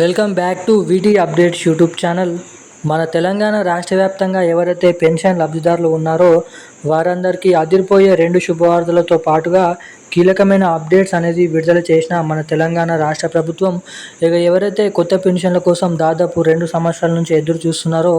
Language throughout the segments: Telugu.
Welcome back to VT updates YouTube channel. మన తెలంగాణ రాష్ట్ర వ్యాప్తంగా ఎవరైతే పెన్షన్ లబ్ధిదారులు ఉన్నారో వారందరికీ అదిరిపోయే రెండు శుభవార్తలతో పాటుగా కీలకమైన అప్డేట్స్ అనేది విడుదల చేసిన మన తెలంగాణ రాష్ట్ర ప్రభుత్వం. ఇక ఎవరైతే కొత్త పెన్షన్ల కోసం దాదాపు రెండు సంవత్సరాల నుంచి ఎదురు చూస్తున్నారో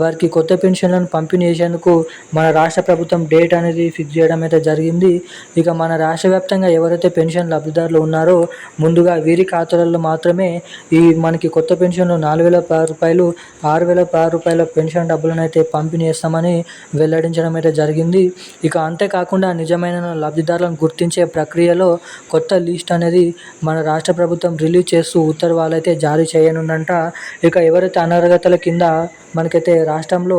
వారికి కొత్త పెన్షన్లను పంపిణీ చేసేందుకు మన రాష్ట్ర ప్రభుత్వం డేట్ అనేది ఫిక్స్ చేయడం అయితే జరిగింది. ఇక మన రాష్ట్ర వ్యాప్తంగా ఎవరైతే పెన్షన్ లబ్ధిదారులు ఉన్నారో ముందుగా వీరి ఖాతాలలో మాత్రమే ఈ మనకి కొత్త పెన్షన్లు నాలుగు వేల రూపాయలు ఆరు వేల పది రూపాయల పెన్షన్ డబ్బులను అయితే పంపిణీ చేస్తామని వెల్లడించడం అయితే జరిగింది. ఇక అంతేకాకుండా నిజమైన లబ్ధిదారులను గుర్తించే ప్రక్రియలో కొత్త లిస్ట్ అనేది మన రాష్ట్ర ప్రభుత్వం రిలీజ్ చేస్తూ ఉత్తర్వులు అయితే జారీ చేయనుందంట. ఇక ఎవరైతే అనర్హతల కింద మనకైతే రాష్ట్రంలో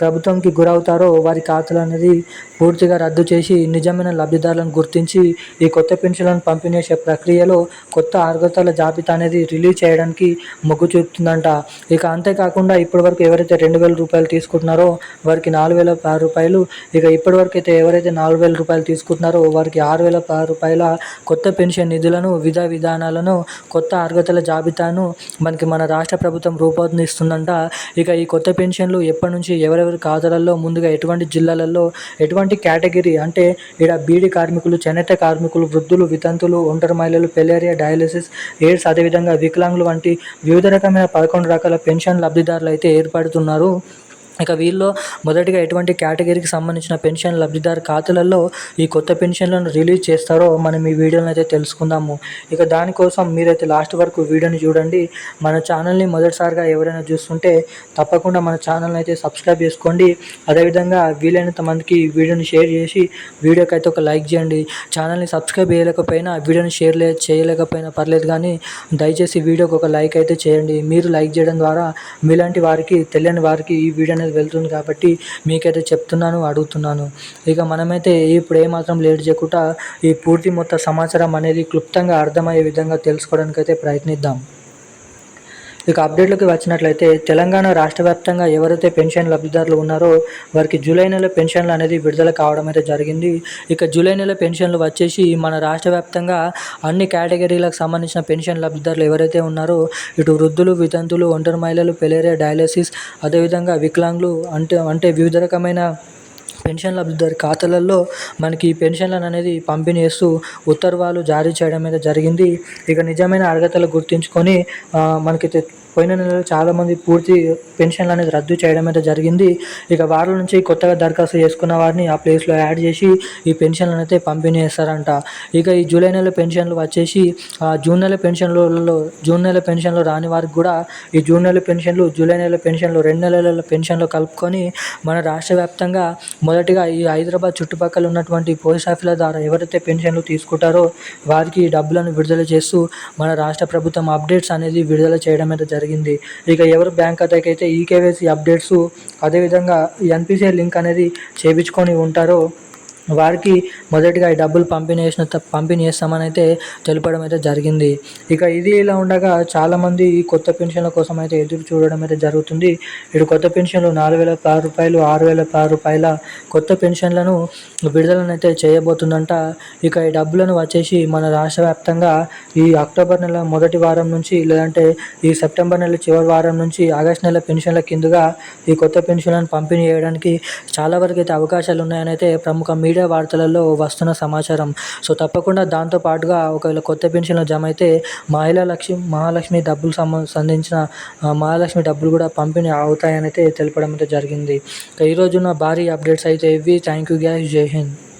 ప్రభుత్వంకి గురవుతారో వారి ఖాతాలు అనేది పూర్తిగా రద్దు చేసి నిజమైన లబ్ధిదారులను గుర్తించి ఈ కొత్త పెన్షన్లను పంపిణీ చేసే ప్రక్రియలో కొత్త అర్హతల జాబితా అనేది రిలీజ్ చేయడానికి మొగ్గు చూపుతుందంట. ఇక అంతేకాకుండా ఇప్పటివరకు వరకు ఎవరైతే రెండు వేల రూపాయలు తీసుకుంటున్నారో వారికి నాలుగు వేల పది రూపాయలు ఇక ఇప్పటివరకు అయితే ఎవరైతే నాలుగు వేల రూపాయలు తీసుకుంటున్నారో వారికి ఆరు వేల పది రూపాయల కొత్త పెన్షన్ నిధులను విధా విధానాలను కొత్త అర్హతల జాబితాను మనకి మన రాష్ట్ర ప్రభుత్వం రూపొందిస్తుందంట. ఇక ఈ కొత్త పెన్షన్లు ఎప్పటి నుంచి ఎవరెవరి ఖాతాలలో ముందుగా ఎటువంటి జిల్లాలలో ఎటువంటి కేటగిరీ అంటే ఇక్కడ బీడీ కార్మికులు చేనేత కార్మికులు వృద్ధులు వితంతులు ఒంటరి మహిళలు పెలేరియా డయాలసిస్ ఎయిడ్స్ అదేవిధంగా వికలాంగులు వంటి వివిధ రకమైన పదకొండు రకాల పెన్షన్ లబ్ధిదారులు అయితే ఏర్పడుతున్నారు. ఇక వీళ్ళలో మొదటిగా ఎటువంటి కేటగిరీకి సంబంధించిన పెన్షన్ లబ్ధిదారు ఖాతాలలో ఈ కొత్త పెన్షన్లను రిలీజ్ చేస్తారో మనం ఈ వీడియోని అయితే తెలుసుకుందాము. ఇక దానికోసం మీరైతే లాస్ట్ వరకు వీడియోని చూడండి. మన ఛానల్ని మొదటిసారిగా ఎవరైనా చూస్తుంటే తప్పకుండా మన ఛానల్ని అయితే సబ్స్క్రైబ్ చేసుకోండి. అదేవిధంగా వీలైనంత మందికి ఈ వీడియోని షేర్ చేసి వీడియోకి అయితే ఒక లైక్ చేయండి. ఛానల్ని సబ్స్క్రైబ్ చేయలేకపోయినా వీడియోని షేర్ చేయలేకపోయినా పర్లేదు కానీ దయచేసి వీడియోకి ఒక లైక్ అయితే చేయండి. మీరు లైక్ చేయడం ద్వారా మీలాంటి వారికి తెలియని వారికి ఈ వీడియోని అనేది వెళ్తుంది కాబట్టి మీకైతే చెప్తున్నాను అడుగుతున్నాను. ఇక మనమైతే ఇప్పుడు ఏమాత్రం లేట్ చేయకుండా ఈ పూర్తి మొత్తం సమాచారం అనేది క్లుప్తంగా అర్థమయ్యే విధంగా తెలుసుకోవడానికి అయితే ప్రయత్నిద్దాం. ఇక అప్డేట్లోకి వచ్చినట్లయితే తెలంగాణ రాష్ట్ర వ్యాప్తంగా ఎవరైతే పెన్షన్ లబ్ధిదారులు ఉన్నారో వారికి జూలై నెల పెన్షన్లు అనేది విడుదల కావడం అయితే జరిగింది. ఇక జూలై నెల పెన్షన్లు వచ్చేసి మన రాష్ట్ర వ్యాప్తంగా అన్ని కేటగిరీలకు సంబంధించిన పెన్షన్ లబ్ధిదారులు ఎవరైతే ఉన్నారో ఇటు వృద్ధులు వితంతులు ఒంటరి మహిళలు పెలేరియా డయాలసిస్ అదేవిధంగా వికలాంగులు అంటే అంటే వివిధ రకమైన పెన్షన్ లబ్ధిదారు ఖాతాలలో మనకి పెన్షన్లను అనేది పంపిణీ చేస్తూ ఉత్తర్వులు జారీ చేయడం అయితే జరిగింది. ఇక నిజమైన అర్హతలు గుర్తించుకొని మనకి పోయిన నెలలో చాలామంది పూర్తి పెన్షన్లు అనేది రద్దు చేయడం అయితే జరిగింది. ఇక వారి నుంచి కొత్తగా దరఖాస్తు చేసుకున్న వారిని ఆ ప్లేస్లో యాడ్ చేసి ఈ పెన్షన్లను అయితే పంపిణీ చేస్తారంట ఇక ఈ జూలై నెల పెన్షన్లు వచ్చేసి జూన్ నెల పెన్షన్లలో జూన్ నెల పెన్షన్లు రాని వారికి కూడా ఈ జూన్ నెల పెన్షన్లు జూలై నెల పెన్షన్లు రెండు నెలల పెన్షన్లు కలుపుకొని మన రాష్ట్ర వ్యాప్తంగా మొదటిగా ఈ హైదరాబాద్ చుట్టుపక్కల ఉన్నటువంటి పోస్ట్ ఆఫీసుల ద్వారా ఎవరైతే పెన్షన్లు తీసుకుంటారో వారికి డబ్బులను విడుదల చేస్తూ మన రాష్ట్ర ప్రభుత్వం అప్డేట్స్ అనేది విడుదల చేయడం అయితే జరిగింది. ఇక ఎవరు బ్యాంక్ ఖాతాకి అయితే ఈకేవైసీ అప్డేట్స్ అదేవిధంగా ఎన్పిసిఐ లింక్ అనేది చేయించుకొని ఉంటారో వారికి మొదటిగా ఈ డబ్బులు పంపిణీ చేసిన పంపిణీ చేస్తామని అయితే తెలపడం అయితే జరిగింది. ఇక ఇది ఇలా ఉండగా చాలామంది ఈ కొత్త పెన్షన్ల కోసం అయితే ఎదురు చూడడం అయితే జరుగుతుంది. ఇటు కొత్త పెన్షన్లు నాలుగు వేల పది రూపాయలు ఆరు వేల పది రూపాయల కొత్త పెన్షన్లను విడుదలనైతే చేయబోతుందంట. ఇక ఈ డబ్బులను వచ్చేసి మన రాష్ట్ర వ్యాప్తంగా ఈ అక్టోబర్ నెల మొదటి వారం నుంచి లేదంటే ఈ సెప్టెంబర్ నెల చివరి వారం నుంచి ఆగస్ట్ నెల పెన్షన్ల కిందుగా ఈ కొత్త పెన్షన్లను పంపిణీ చేయడానికి చాలా వరకు అయితే అవకాశాలు ఉన్నాయని అయితే ప్రముఖ మీడియా వార్తలలో వస్తున్న సమాచారం. సో తప్పకుండా దాంతో పాటుగా ఒకవేళ కొత్త పెన్షన్లు జమ అయితే మహిళా లక్ష్మి మహాలక్ష్మి డబ్బులు సంబంధించిన మహాలక్ష్మి డబ్బులు కూడా పంపిణీ అవుతాయని అయితే తెలపడం అయితే జరిగింది. ఈ రోజున భారీ అప్డేట్స్ అయితే ఇవి. Thank you guys. Jai Hind.